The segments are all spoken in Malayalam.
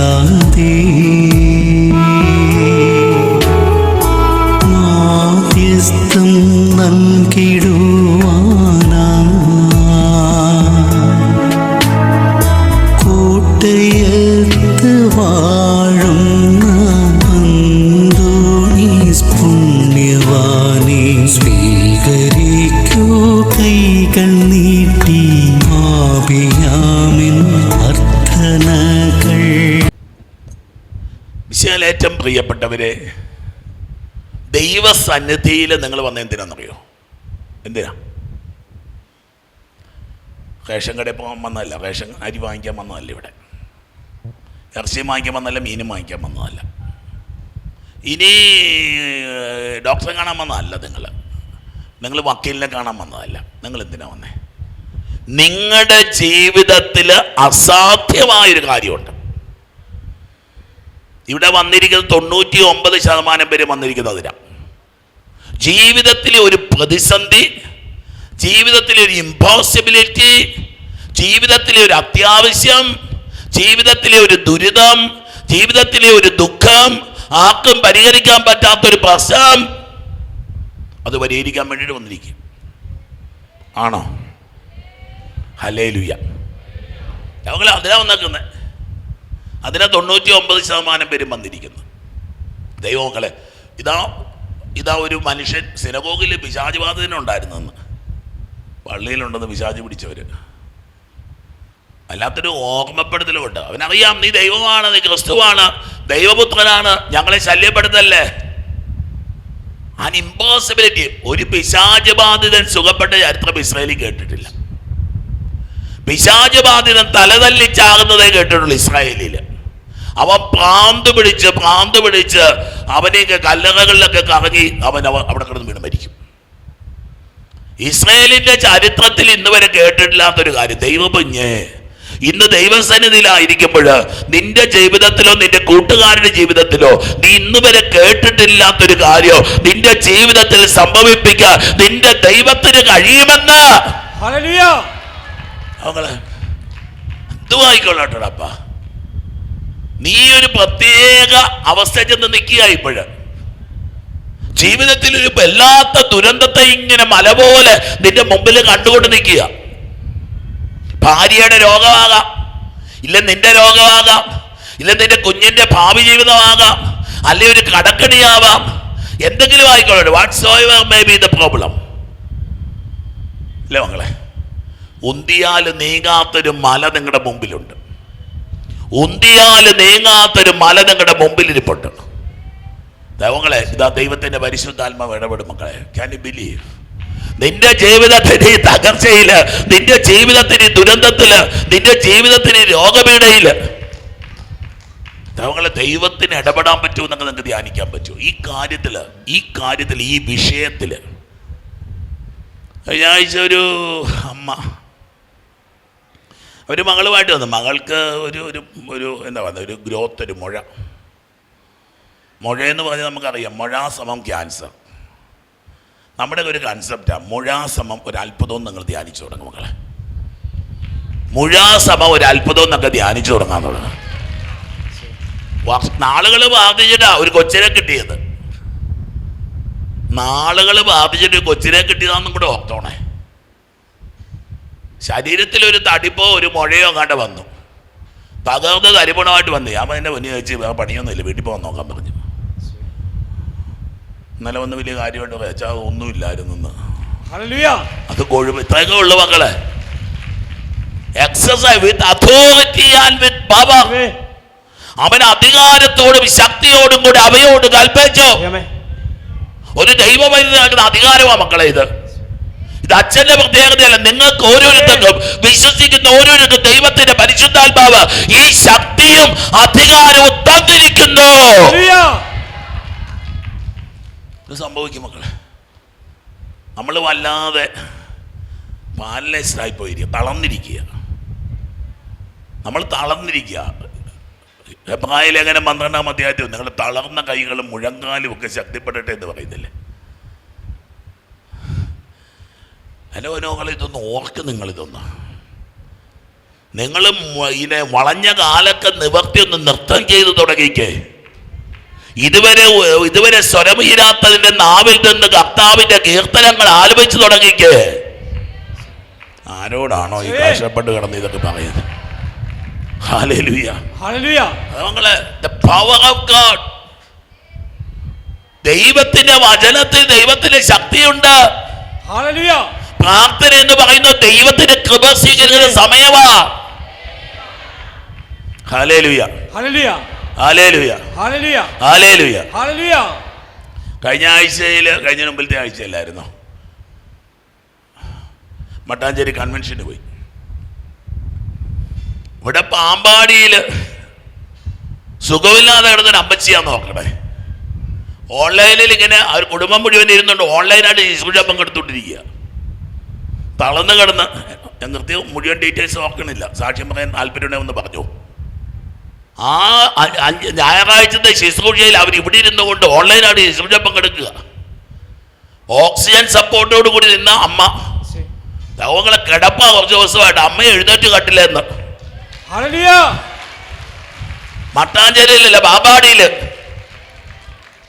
ഉപേക്ഷിക്കാതെ മാധ്യസ്ഥം നൽകിടുവാനാ പ്രിയപ്പെട്ടവരെ ദൈവസന്നിധിയിൽ നിങ്ങൾ വന്ന എന്തിനാണെന്നറിയോ? എന്തിനാ? റേഷൻ കടയിൽ പോകാൻ വന്നതല്ല. റേഷൻ അരി വാങ്ങിക്കാൻ വന്നതല്ല ഇവിടെ. ഇറച്ചി വാങ്ങിക്കാൻ വന്നതല്ല മീനും വാങ്ങിക്കാൻ വന്നതല്ല. ഇനി ഡോക്ടറെ കാണാൻ വന്നതല്ല നിങ്ങൾ. നിങ്ങൾ വക്കീലിനെ കാണാൻ വന്നതല്ല. നിങ്ങൾ എന്തിനാ വന്നേ? നിങ്ങളുടെ ജീവിതത്തിൽ അസാധ്യമായൊരു കാര്യമുണ്ട്. ഇവിടെ വന്നിരിക്കുന്നത് തൊണ്ണൂറ്റി ഒമ്പത് ശതമാനം പേര് വന്നിരിക്കുന്നത് വന്നിരിക്കുന്നതിനാ ജീവിതത്തിലെ ഒരു പ്രതിസന്ധി ജീവിതത്തിലെ ഒരു ഇമ്പോസിബിലിറ്റി ജീവിതത്തിലെ ഒരു അത്യാവശ്യം ജീവിതത്തിലെ ഒരു ദുരിതം ജീവിതത്തിലെ ഒരു ദുഃഖം ആർക്കും പരിഹരിക്കാൻ പറ്റാത്തൊരു പ്രശ്നം. അത് പരിഹരിക്കാൻ വേണ്ടിയിട്ട് വന്നിരിക്കും. ആണോ? ഹലേ ലുയ്യ ഞങ്ങൾ അതിനാ വന്നേക്കുന്നത് അതിനെ തൊണ്ണൂറ്റി ഒമ്പത് ശതമാനം പേരും വന്നിരിക്കുന്നു. ദൈവമക്കളെ ഇതാ ഇതാ ഒരു മനുഷ്യൻ സിനഗോഗിൽ പിശാചിബാധിതനുണ്ടായിരുന്നെന്ന് പള്ളിയിലുണ്ടെന്ന് പിശാചി പിടിച്ചവർ അല്ലാത്തൊരു ഓർമ്മപ്പെടുത്തലുമുണ്ട് അവനറിയാം നീ ദൈവമാണ് നീ ക്രിസ്തുവാണ് ദൈവപുത്രനാണ് ഞങ്ങളെ ശല്യപ്പെടുത്തല്ലേ? ആൻ ഇമ്പോസിബിലിറ്റി ഒരു പിശാചബാധിതൻ സുഖപ്പെട്ട ചരിത്രം ഇസ്രായേലിൽ കേട്ടിട്ടില്ല. പിശാചബാധിതൻ തലതല്ലിച്ചാകുന്നതേ കേട്ടിട്ടുള്ളൂ ഇസ്രായേലിൽ അവൻ പ്രാന്ത് പിടിച്ച് പ്രാന്ത് പിടിച്ച് അവനെയൊക്കെ കല്ലറകളിലൊക്കെ കറങ്ങി അവൻ അവ- അവിടെ കിടന്ന് വീണ് മരിക്കും. ഇസ്രയേലിന്റെ ചരിത്രത്തിൽ ഇന്ന് വരെ കേട്ടിട്ടില്ലാത്തൊരു കാര്യം. ദൈവപഞ്ഞ് ഇന്ന് ദൈവസന്നിധിയിലായിരിക്കുമ്പോൾ നിന്റെ ജീവിതത്തിലോ നിന്റെ കൂട്ടുകാരുടെ ജീവിതത്തിലോ നീ ഇന്ന് വരെ കേട്ടിട്ടില്ലാത്തൊരു കാര്യം നിന്റെ ജീവിതത്തിൽ സംഭവിപ്പിക്കാൻ നിന്റെ ദൈവത്തിന് കഴിയുമെന്ന്? എന്തുവായിക്കൊള്ളട്ടടപ്പ? നീ ഒരു പ്രത്യേക അവസ്ഥ ചെന്ന് നിൽക്കുക ഇപ്പോഴ് ജീവിതത്തിൽ ഒരു വല്ലാത്ത ദുരന്തത്തെ ഇങ്ങനെ മല പോലെ നിന്റെ മുമ്പിൽ കണ്ടുകൊണ്ട് നിൽക്കുക. ഭാര്യയുടെ രോഗമാകാം. ഇല്ല നിന്റെ രോഗമാകാം. ഇല്ല നിന്റെ കുഞ്ഞിന്റെ ഭാവി ജീവിതമാകാം. അല്ലെ ഒരു കടക്കണിയാവാം. എന്തെങ്കിലും ആയിക്കോട്ടെ. What's may be the problem അല്ലേ മക്കളെ ഉന്തിയാൽ നീങ്ങാത്തൊരു മല നിങ്ങളുടെ മുമ്പിലുണ്ട്. ഉന്തിയാൽ നീങ്ങാത്തൊരു മല നിങ്ങളുടെ മുമ്പിൽ ഇരിപ്പുണ്ട് ദൈവങ്ങളെ ഇതാ ദൈവത്തിന്റെ പരിശുദ്ധാത്മാവ് ഇടപെടും മക്കളെ. ക്യാൻ യു ബിലീവ് നിന്റെ ജീവിതത്തിന് ഈ തകർച്ചയിൽ നിന്റെ ജീവിതത്തിന് ഈ ദുരന്തത്തിൽ നിന്റെ ജീവിതത്തിന് ഈ രോഗപീഠയിൽ ദൈവങ്ങളെ ദൈവത്തിന് ഇടപെടാൻ പറ്റുമോ എന്നൊക്കെ നിങ്ങൾക്ക് ധ്യാനിക്കാൻ പറ്റുമോ? ഈ കാര്യത്തിൽ ഈ കാര്യത്തിൽ ഈ വിഷയത്തിൽ. കഴിഞ്ഞ ഒരു അമ്മ ഒരു മകളുമായിട്ട് വന്നു. മകൾക്ക് ഒരു ഒരു ഒരു എന്താ പറയുക ഒരു ഗ്രോത്ത് ഒരു മുഴ. മുഴയെന്ന് പറഞ്ഞാൽ നമുക്കറിയാം മുഴ സമം ക്യാൻസർ. നമ്മുടെ ഒരു കൺസെപ്റ്റാണ് മുഴ സമം ഒരു അത്ഭുതവും നിങ്ങൾ ധ്യാനിച്ചു തുടങ്ങും മക്കളെ. മുഴ സമം ഒരു അത്ഭുതവും എന്നൊക്കെ ധ്യാനിച്ചു തുടങ്ങാൻ തുടങ്ങും. നാളുകൾ ബാധിച്ചിട്ടാ ഒരു കൊച്ചിനെ കിട്ടിയത്. നാളുകൾ ബാധിച്ചിട്ട് കൊച്ചിനെ കിട്ടിയതാണെന്നും കൂടെ ഓർത്തോണേ. ശരീരത്തിൽ ഒരു തടിപ്പോ ഒരു മുഴയോ അങ്ങാണ്ട് വന്നു. തകർന്ന് കരിപണമായിട്ട് വന്നു. ഞാൻ എന്റെ മുന്നിൽ വെച്ച് വേറെ പണിയൊന്നുമില്ല. വീട്ടിൽ പോകാൻ നോക്കാൻ പറഞ്ഞു. ഇന്നലെ വന്ന് വലിയ കാര്യമായിട്ട് വെച്ചാൽ ഒന്നുമില്ലായിരുന്നു. അത് കൊഴുപ്പ് ഇത്രയൊക്കെ ഉള്ളു മക്കളെ. Exercise with authority and with power അവൻ അധികാരത്തോടും ശക്തിയോടും കൂടി അവയോട് കൽപ്പിച്ചു ഒരു ദൈവവൈദ്യ നൽകുന്ന അധികാരമാണ് മക്കളെ ഇത്. അച്ഛന്റെ പ്രത്യേകതയല്ല നിങ്ങൾക്ക് ഓരോരുത്തർക്കും വിശ്വസിക്കുന്ന ഓരോരുത്തർക്കും ദൈവത്തിന്റെ പരിശുദ്ധാത്മാവ് ഈ ശക്തിയും അധികാരവും തന്നിരിക്കുന്നു സംഭവിക്കും മക്കളെ. നമ്മൾ വല്ലാതെ പാരലൈസ്ഡായി പോയിരിക്കുക തളർന്നിരിക്കുക. നമ്മൾ തളർന്നിരിക്കുക. എബ്രായ ലേഖനം പന്ത്രണ്ടാം അധ്യായത്തിൽ നിങ്ങൾ തളർന്ന കൈകളും മുഴങ്കാലും ഒക്കെ ശക്തിപ്പെടട്ടെ എന്ന് പറയുന്നില്ലേ? ഹലോ നോകൾ ഇതൊന്ന് ഓർക്ക് നിങ്ങളിതൊന്ന്. നിങ്ങൾ ഇതിനെ വളഞ്ഞ കാലൊക്കെ നിവർത്തി ഒന്ന് നൃത്തം ചെയ്ത് തുടങ്ങിക്കേ. ഇതുവരെ ഇതുവരെ സ്വരമീരാത്തതിന്റെ നാവിൽ നിന്ന് കർത്താവിന്റെ കീർത്തനങ്ങൾ ആലപിച്ചു തുടങ്ങിക്കേ. ആരോടാണോ ഈ കഷ്ടപ്പെട്ട് കിടന്ന് ഇതൊക്കെ പറയുന്നത്? ദൈവത്തിന്റെ വചനത്തിൽ ദൈവത്തിന്റെ ശക്തിയുണ്ട്. പ്രാർത്ഥന എന്ന് പറയുന്നത് ദൈവത്തിന്റെ കൃപ സ്വീകരിക്കുന്ന സമയമാ. കഴിഞ്ഞ ആഴ്ചയിൽ കഴിഞ്ഞ മുമ്പിലത്തെ ആഴ്ചയിലായിരുന്നു മട്ടാഞ്ചേരി കൺവെൻഷന് പോയി. ഇവിടെ പാമ്പാടിയിൽ സുഖമില്ലാതെ കിടന്നൊരു അമ്മച്ചിയാ നോക്കണേ. ഓൺലൈനിൽ ഇങ്ങനെ ആ കുടുംബം മുഴുവൻ ഇരുന്നുണ്ട് ഓൺലൈനായിട്ട് ശുശ്രൂഷ പങ്കെടുത്തുകൊണ്ടിരിക്കുക തളർന്ന് കിടന്ന്. ഞാൻ നിർത്തി മുഴുവൻ ഡീറ്റെയിൽസ് നോക്കണില്ല സാക്ഷ്യം പറയാൻ താല്പര്യമുണ്ടെന്ന് പറഞ്ഞു. ആ ഞായറാഴ്ചത്തെ ശുശ്രൂഷയിൽ അവർ ഇവിടെ ഇരുന്നു കൊണ്ട് ഓൺലൈനായിട്ട് ശുശ്രൂഷ പങ്കെടുക്കുക. ഓക്സിജൻ സപ്പോർട്ടോട് കൂടി നിന്ന അമ്മ. രോഗങ്ങളെ കിടപ്പ കുറച്ച് ദിവസമായിട്ട്. അമ്മയെ എഴുന്നേറ്റ് കട്ടില്ലെന്ന് എന്ന്. മട്ടാഞ്ചേരിയിലല്ല ബാബാടിയിൽ.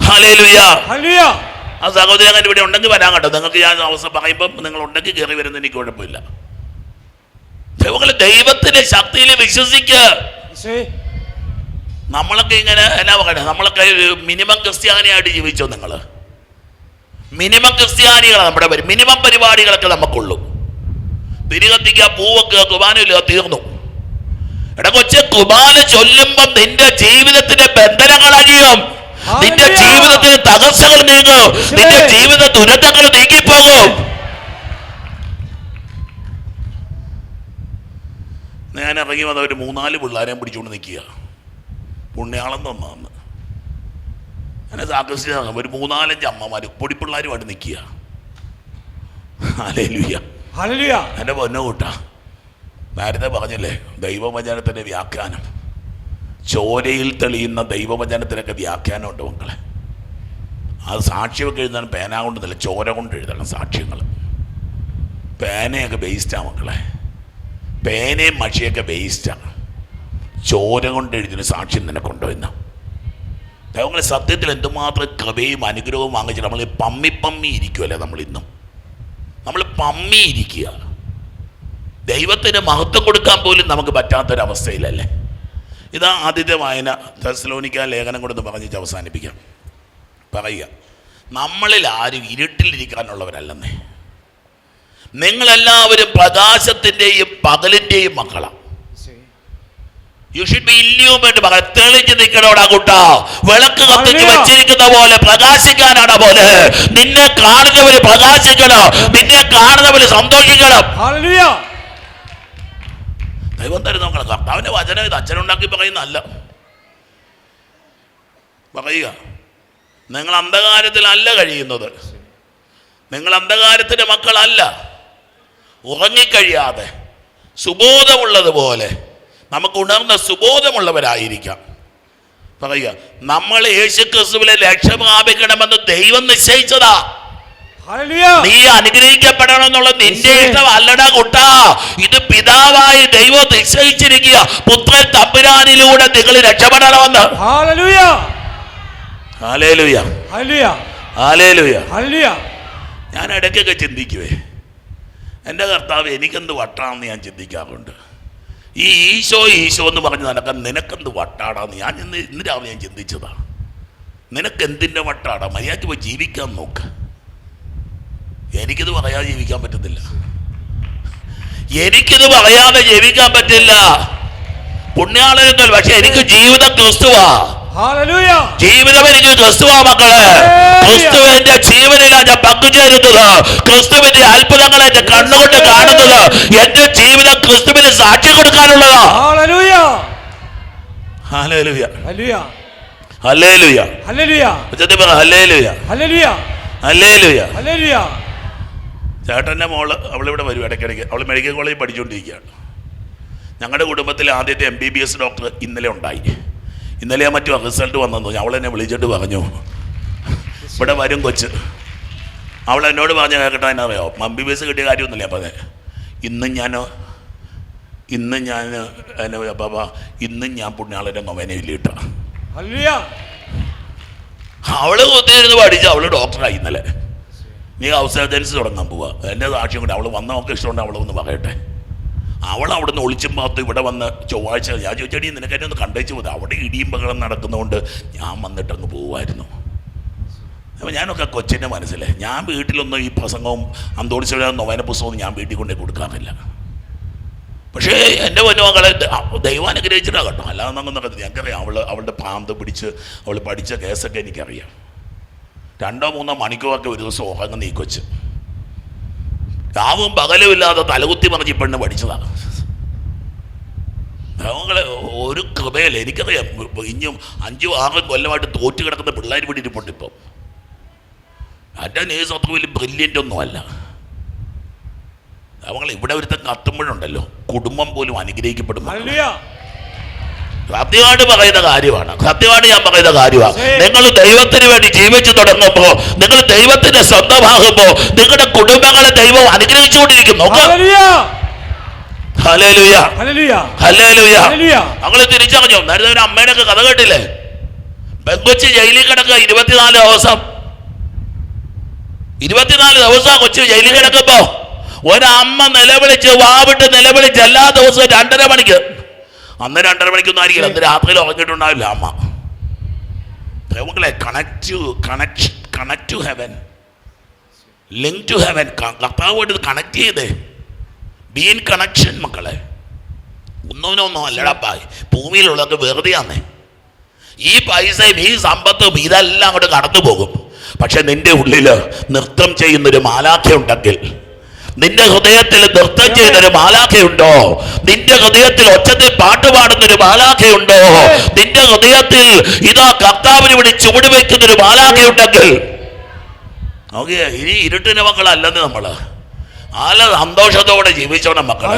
ഹല്ലേലൂയ. Hallelujah. ആ സഹോദരി അങ്ങനെ ഇവിടെ ഉണ്ടെങ്കിൽ വരാൻ കേട്ടോ. നിങ്ങൾക്ക് ഞാൻ അവസ്ഥ പറയുമ്പം നിങ്ങൾ ഉണ്ടെങ്കിൽ കയറി വരുന്ന എനിക്ക് കുഴപ്പമില്ല. ദൈവത്തിന്റെ ശക്തിയിൽ വിശ്വസിക്ക്. നമ്മളൊക്കെ ഇങ്ങനെ എന്നാ പറയണേ നമ്മളൊക്കെ ഒരു മിനിമം ക്രിസ്ത്യാനിയായിട്ട് ജീവിച്ചോ നിങ്ങൾ മിനിമം ക്രിസ്ത്യാനികളാണ് നമ്മുടെ പേര് മിനിമം പരിപാടികളൊക്കെ നമുക്കുള്ളൂ. തിരികത്തിക്കുക പൂവൊക്കെ കുർബാനയില്ല തീർന്നു. എടാ കൊച്ചെ കുർബാന ചൊല്ലുമ്പം നിന്റെ ജീവിതത്തിന്റെ ബന്ധനങ്ങൾ അഴിയും നിന്റെ. ജീവിതത്തിന് തകർച്ചകൾ നീങ്ങും. നിന്റെ. ജീവിത ദുരന്തങ്ങൾ നീങ്ങിപ്പോകും ഞാൻ ഇറങ്ങി വന്ന ഒരു മൂന്നാൽ പിള്ളേരെയും പിടിച്ചുകൊണ്ട് നിൽക്കുക. പുണ്യാളം തന്നാന്ന് എന്നെ ആകർഷിച്ചതാണ് ഒരു മൂന്നാലഞ്ച് അമ്മമാർ പൊടിപ്പിള്ളേരുമായിട്ട് നിൽക്കുക. എന്റെ. എന്റെ പൊന്നു കൂട്ട നേരത്തെ പറഞ്ഞില്ലേ ദൈവവചനത്തിന്റെ വ്യാഖ്യാനം. ചോരയിൽ തെളിയുന്ന ദൈവവചനത്തിനൊക്കെ വ്യാഖ്യാനമുണ്ട് മക്കളെ. അത് സാക്ഷ്യമൊക്കെ എഴുതാൻ പേന കൊണ്ടല്ല ചോര കൊണ്ട് എഴുതണം സാക്ഷ്യങ്ങൾ. പേനയൊക്കെ വേസ്റ്റാണ് മക്കളെ. പേനയും മഷിയൊക്കെ വേസ്റ്റാണ് ചോര കൊണ്ട് എഴുതിന് സാക്ഷ്യം നിനക്കുണ്ടോ കൊണ്ടുവന്ന. ദൈവങ്ങളെ സത്യത്തിൽ എന്തുമാത്രം കൃപയും അനുഗ്രഹവും വാങ്ങിച്ചിട്ട് നമ്മൾ പമ്മി പമ്മി ഇരിക്കുമല്ലേ നമ്മൾ ഇന്നും? നമ്മൾ പമ്മി ഇരിക്കുക. ദൈവത്തിന് മഹത്വം കൊടുക്കാൻ പോലും നമുക്ക് പറ്റാത്തൊരവസ്ഥയിലല്ലേ? ഇതാ ആദ്യത്തെ വായന. തെസ്ലോനിക്ക ലേഖനം കൊണ്ടൊന്ന് പറഞ്ഞിട്ട് അവസാനിപ്പിക്കാം. പറയുക നമ്മളിൽ ആരും ഇരുട്ടിലിരിക്കാനുള്ളവരല്ലെന്നേ. നിങ്ങളെല്ലാവരും പ്രകാശത്തിന്റെയും പകലിന്റെയും മക്കളാണ് യു ഷുഡ് ബി ഇല്യൂമേറ്റ് മകൾ തെളിഞ്ഞു നിൽക്കണോടാ കുട്ടാ. വിളക്ക് കത്തിച്ച് വെച്ചിരിക്കുന്ന പോലെ പ്രകാശിക്കാനാണ് പോലെ നിന്നെ കാണുന്നവര് പ്രകാശിക്കണം. നിന്നെ കാണുന്നവര് സന്തോഷിക്കണം. ദൈവം തരുന്ന നോക്കണം കർത്താവിന്റെ വചനം ഇത് അച്ഛനുണ്ടാക്കി പറയുന്നതല്ല. പറയുക. നിങ്ങൾ അന്ധകാരത്തിലല്ല കഴിയുന്നത്. നിങ്ങൾ അന്ധകാരത്തിന്റെ മക്കളല്ല. ഉറങ്ങിക്കഴിയാതെ സുബോധമുള്ളതുപോലെ നമുക്ക് ഉണർന്ന സുബോധമുള്ളവരായിരിക്കാം. പറയുക. നമ്മൾ യേശു ക്രിസ്തുവിലെ ലക്ഷ്യം പ്രാപിക്കണമെന്ന് ദൈവം നിശ്ചയിച്ചതാ. നീ അനുഗ്രഹിക്കപ്പെടണം എന്നുള്ള നിന്റെ ഇഷ്ടം അല്ലട കുട്ടാ. ഇത് പിതാവായ ദൈവം നിശ്ചയിച്ചിരിക്കുക. പുത്രൻ തമ്പുരാനിലൂടെ നിങ്ങൾ രക്ഷപ്പെടണമെന്ന്. ഞാൻ ഇടയ്ക്കൊക്കെ ചിന്തിക്കുവേ. എന്റെ കർത്താവ് എനിക്കെന്ത് വട്ടാണെന്ന് ഞാൻ ചിന്തിക്കാറുണ്ട്. ഈ ഈശോ ഈശോ എന്ന് പറഞ്ഞ് നടക്കാൻ നിനക്കെന്ത് വട്ടാടാന്ന് ഞാൻ ഇന്ന് ഇന്ന് രാവിലെ ഞാൻ ചിന്തിച്ചതാ. നിനക്ക് എന്തിന്റെ വട്ടാടാ? മര്യാദയ്ക്ക് പോയി ജീവിക്കാൻ നോക്ക്. എനിക്കിത് പറയാതെ ജീവിക്കാൻ പറ്റത്തില്ല എനിക്കിത് പറയാതെ ജീവിക്കാൻ പറ്റില്ല. പുണ്യാളനൊന്നും പക്ഷെ എനിക്ക് ജീവിതം ക്രിസ്തുവാ. ജീവിതം എനിക്ക് ക്രിസ്തുവാ മക്കളെ. ക്രിസ്തുവിന്റെ ജീവനിലാ ഞാൻ പങ്കുചേരുന്നത്. ക്രിസ്തുവിന്റെ അത്ഭുതങ്ങളെ എന്റെ കണ്ണുകൊണ്ട് കാണുന്നത്. എന്റെ ജീവിതം ക്രിസ്തുവിന് സാക്ഷി കൊടുക്കാനുള്ളതാ. ഹല്ലേലൂയ. ഹല്ലേലൂയ. ലുയാ ഹല്ലേലൂയ. ലുയാ അല്ലേ ലുയാ ഹല്ലേലൂയ. ലുയാ ഹല്ലേലൂയ. ചേട്ടന്റെ മോൾ അവളിവിടെ വരും ഇടയ്ക്കിടയ്ക്ക്. അവൾ മെഡിക്കൽ കോളേജിൽ പഠിച്ചുകൊണ്ടിരിക്കുകയാണ് ഞങ്ങളുടെ കുടുംബത്തിൽ ആദ്യത്തെ M B B S doctor ഇന്നലെ ഉണ്ടായി. ഇന്നലെ മറ്റു റിസൾട്ട് വന്നെന്ന് അവൾ എന്നെ വിളിച്ചിട്ട് പറഞ്ഞു. ഇവിടെ വരും കൊച്ച്. അവൾ എന്നോട് പറഞ്ഞ കേൾക്കട്ടെ എന്നറിയോ എം ബി ബി എസ് കിട്ടിയ കാര്യമൊന്നുമില്ല അപ്പം ഇന്ന് ഞാൻ ഇന്ന് ഞാൻ എന്നെ ബാബ ഇന്നും ഞാൻ പുണ്യാളന്റെ നൊവേനയിലിട്ട ഹല്ലേലൂയ അവൾ കുത്തിയിരുന്ന് പഠിച്ച അവൾ ഡോക്ടറായി ഇന്നലെ. നീ ഹൗസ് തുടങ്ങാൻ പോവാ. എന്റെ സാക്ഷ്യം കൊണ്ട് അവൾ വന്ന നമുക്ക് ഇഷ്ടമുണ്ട് അവളൊന്ന് പറയട്ടെ. അവൾ അവിടെ നിന്ന് ഒളിച്ചും പാത്ത് ഇവിടെ വന്ന് ചൊവ്വാഴ്ച ഞാൻ ചോദിച്ചടി നിനക്ക് എന്നെ ഒന്ന് കണ്ടേച്ച് പോയി അവിടെ ഇടിയും ബഹളം നടക്കുന്നതുകൊണ്ട് ഞാൻ വന്നിട്ട് അങ്ങ് പോവായിരുന്നു. അപ്പോൾ ഞാനൊക്കെ കൊച്ചിന്റെ മനസ്സിലെ ഞാൻ വീട്ടിലൊന്നും ഈ പ്രസംഗവും അന്തോളിച്ചുള്ള നൊവേന പുസ്തകവും ഞാൻ വീട്ടിൽ കൊണ്ടേ കൊടുക്കാറില്ല. പക്ഷേ എന്റെ പൊന്നുമകളെ ദൈവം അനുഗ്രഹിച്ചിട്ടാണ് കേട്ടോ. അല്ലാതെ നമുക്ക് നടക്കുന്നത് ഞങ്ങൾക്കറിയാം അവൾ അവളുടെ പാമ്പ് പിടിച്ച് അവൾ പഠിച്ച കേസൊക്കെ എനിക്കറിയാം. രണ്ടോ മൂന്നോ മണിക്കൂറൊക്കെ ഒരു ദിവസം ഉറങ്ങുന്ന ഈ രാവും പകലും ഇല്ലാതെ തലകുത്തി മറിഞ്ഞ് ഈ പെണ്ണ് പഠിച്ചതാണ്. അവങ്ങളെ ഒരു കൃപയിൽ എനിക്കറിയാം. ഇനിയും അഞ്ചും ആറും കൊല്ലമായിട്ട് തോറ്റ് കിടക്കുന്ന പിള്ളേർ ഇവിടെ ഇരിപ്പുണ്ട് ഇപ്പം. എന്റെ നേഴ്സ് അത്ര വലിയ ബ്രില്യന്റ് ഒന്നുമല്ല. അവങ്ങൾ ഇവിടെ ഒരുത്തൻ കത്തുമ്പോഴുണ്ടല്ലോ കുടുംബം പോലും അനുഗ്രഹിക്കപ്പെടും ഹല്ലേലൂയ. സത്യമായിട്ട് പറയുന്ന കാര്യമാണ്. സത്യമായിട്ട് ഞാൻ പറയുന്ന കാര്യമാണ്. നിങ്ങൾ ദൈവത്തിന് വേണ്ടി ജീവിച്ചു തുടങ്ങുമ്പോ നിങ്ങൾ ദൈവത്തിന്റെ സ്വന്തമാകുമ്പോ നിങ്ങളുടെ കുടുംബങ്ങളെ ദൈവം അനുഗ്രഹിച്ചുകൊണ്ടിരിക്കും. അങ്ങനെ തിരിച്ചറിഞ്ഞു. നേരത്തെ ഒരു അമ്മയുടെ കഥ കേട്ടില്ലേ? പെങ്കൊച്ച് ജയിലിൽ കിടക്കുക ഇരുപത്തിനാല് ദിവസം. ഇരുപത്തിനാല് ദിവസം കൊച്ചു ജയിലിൽ കിടക്കുമ്പോ ഒരമ്മ നിലവിളിച്ച് വാവിട്ട് നിലവിളിച്ച് എല്ലാ ദിവസവും രണ്ടര മണിക്ക് അന്ന് രണ്ടര മണിക്കൊന്നും ആയിരിക്കില്ല അന്ന് രാത്രിയിൽ ഉറങ്ങിയിട്ടുണ്ടാവില്ല അമ്മ. ദൈവങ്ങളെ connect to connect connect to heaven link to heaven കർത്താവുമായിട്ട് connect ചെയ്തേ. ബി ഇൻ കണക്ഷൻ മക്കളെ. ഒന്നിനൊന്നും അല്ലടപ്പാ ഭൂമിയിലുള്ളതൊക്കെ വെറുതെയാന്നേ. ഈ പൈസയും ഈ സമ്പത്തും ഇതെല്ലാം അങ്ങോട്ട് കടന്നു പോകും പക്ഷെ നിന്റെ ഉള്ളിൽ നൃത്തം ചെയ്യുന്നൊരു മാലാഖ ഉണ്ടെങ്കിൽ നിന്റെ ഹൃദയത്തിൽ നൃത്തം ചെയ്യുന്നൊരു മാലാഖയുണ്ടോ നിന്റെ ഹൃദയത്തിൽ ഒച്ചത്തിൽ പാട്ട് പാടുന്നൊരു മാലാഖയുണ്ടോ നിന്റെ ഹൃദയത്തിൽ ഇതാ കർത്താവിന് വേണ്ടി ചുവട് വയ്ക്കുന്നൊരു മാലാഖയുണ്ടെങ്കിൽ നോക്കിയ ഇനി ഇരുട്ടിന് മക്കളല്ലെന്ന് നമ്മൾ. ആല സന്തോഷത്തോടെ ജീവിച്ചോണം മക്കളെ.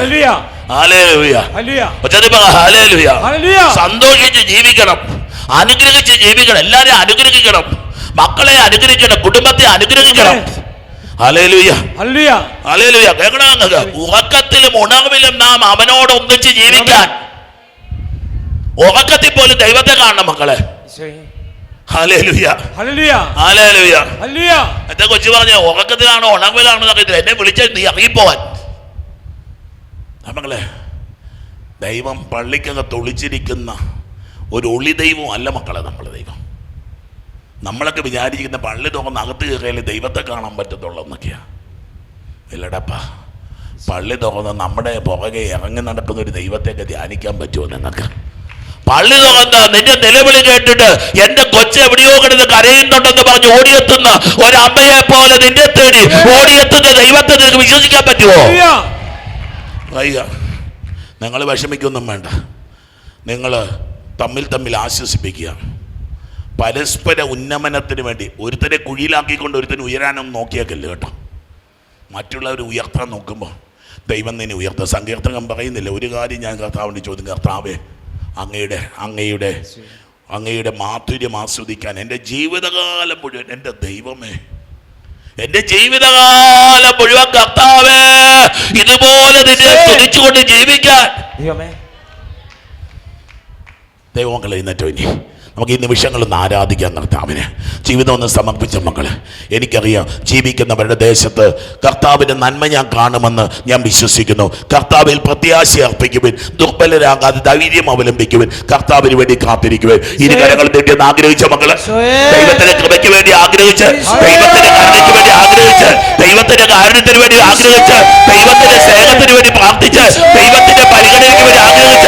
സന്തോഷിച്ച് ജീവിക്കണം. അനുഗ്രഹിച്ച് ജീവിക്കണം. എല്ലാരെയും അനുഗ്രഹിക്കണം. മക്കളെ അനുഗ്രഹിക്കണം. കുടുംബത്തെ അനുഗ്രഹിക്കണം. ഉറക്കത്തിലും ഉണർവിലും നാം അവനോട് ഒന്നിച്ച് ജീവിക്കാൻ. ഉറക്കത്തിൽ പോലും ദൈവത്തെ കാണണം മക്കളെ. എന്റെ കൊച്ചു പറഞ്ഞ ഉറക്കത്തിലാണോ ഉണർവിലാണോ അറിയത്തില്ല എന്നെ വിളിച്ചാൽ നീ ഇറങ്ങിപ്പോവാൻ. നമ്മളെ ദൈവം പള്ളിക്കകത്ത് ഒളിച്ചിരിക്കുന്ന ഒരു ഒളി ദൈവം അല്ല മക്കളെ നമ്മളെ ദൈവം. നമ്മളൊക്കെ വിചാരിച്ചിരിക്കുന്ന പള്ളി തുറന്ന് അകത്ത് കയറിയാൽ ദൈവത്തെ കാണാൻ പറ്റത്തുള്ളൂ എന്നൊക്കെയാണ് ഇല്ലടപ്പാ പള്ളി തുറന്ന് നമ്മുടെ പുറകെ ഇറങ്ങി നടക്കുന്ന ഒരു ദൈവത്തെയൊക്കെ ധ്യാനിക്കാൻ പറ്റുമോ നിങ്ങൾക്ക് പള്ളി തുറന്ന് നിന്റെ നിലവിളി കേട്ടിട്ട് എന്റെ കൊച്ചു എവിടെയോ കിടന്ന് കരയുന്നുണ്ടെന്ന് പറഞ്ഞ് ഓടിയെത്തുന്ന ഒരമ്മയെ പോലെ നിന്റെ തേടി ഓടിയെത്തുന്ന ദൈവത്തെ നിനക്ക് വിശ്വസിക്കാൻ പറ്റുമോ? വയ്യ. നിങ്ങൾ വിഷമിക്കൊന്നും വേണ്ട. നിങ്ങൾ തമ്മിൽ തമ്മിൽ ആശ്വസിപ്പിക്കുക. പരസ്പര ഉന്നമനത്തിന് വേണ്ടി ഒരുത്തനെ കുഴിയിലാക്കിക്കൊണ്ട് ഒരുത്തനെ ഉയരാനും നോക്കിയേക്കല്ല കേട്ടോ. മറ്റുള്ളവർ ഉയർത്താൻ നോക്കുമ്പോൾ ദൈവം നിന്നെ ഉയർത്തുക സങ്കീർത്തനം പറയുന്നില്ല ഒരു കാര്യം ഞാൻ കർത്താവിന്റെ ചോദ്യം കർത്താവേ അങ്ങയുടെ അങ്ങയുടെ അങ്ങയുടെ മാധുര്യം ആസ്വദിക്കാൻ എന്റെ ജീവിതകാലം മുഴുവൻ എന്റെ ദൈവമേ എന്റെ ജീവിതകാലം മുഴുവൻ കർത്താവേ ഇതുപോലെ നിന്നെ സ്തുതിച്ചുകൊണ്ട് ജീവിക്കാൻ. ദൈവമേ. ദൈവമക്കളെ ഇന്നറ്റോ ഇനി നമുക്ക് ഈ നിമിഷങ്ങളൊന്ന് ആരാധിക്കാൻ കർത്താവിനെ. ജീവിതം ഒന്ന് സമർപ്പിച്ച മക്കളെ എനിക്കറിയാം ജീവിക്കുന്നവരുടെ ദേശത്ത് കർത്താവിന്റെ നന്മ ഞാൻ കാണുമെന്ന് ഞാൻ വിശ്വസിക്കുന്നു. കർത്താവിൽ പ്രത്യാശ അർപ്പിക്കുവിൻ ദുർബലരാകാതെ ധൈര്യം അവലംബിക്കുവിൻ കർത്താവിന് വേണ്ടി കാത്തിരിക്കുവിൻ. ഇരുകരങ്ങൾ നീട്ടിയെന്ന് ആഗ്രഹിച്ച മക്കൾ ദൈവത്തിന്റെ കൃപയ്ക്ക് വേണ്ടി ആഗ്രഹിച്ച് ദൈവത്തിന്റെ കരുണയ്ക്ക് വേണ്ടി ആഗ്രഹിച്ച് ദൈവത്തിന്റെ കാരണത്തിന് വേണ്ടി ആഗ്രഹിച്ച് ദൈവത്തിന്റെ സ്നേഹത്തിന് വേണ്ടി പ്രാർത്ഥിച്ച് ദൈവത്തിന്റെ പരിഗണനയ്ക്ക് വേണ്ടി ആഗ്രഹിച്ച്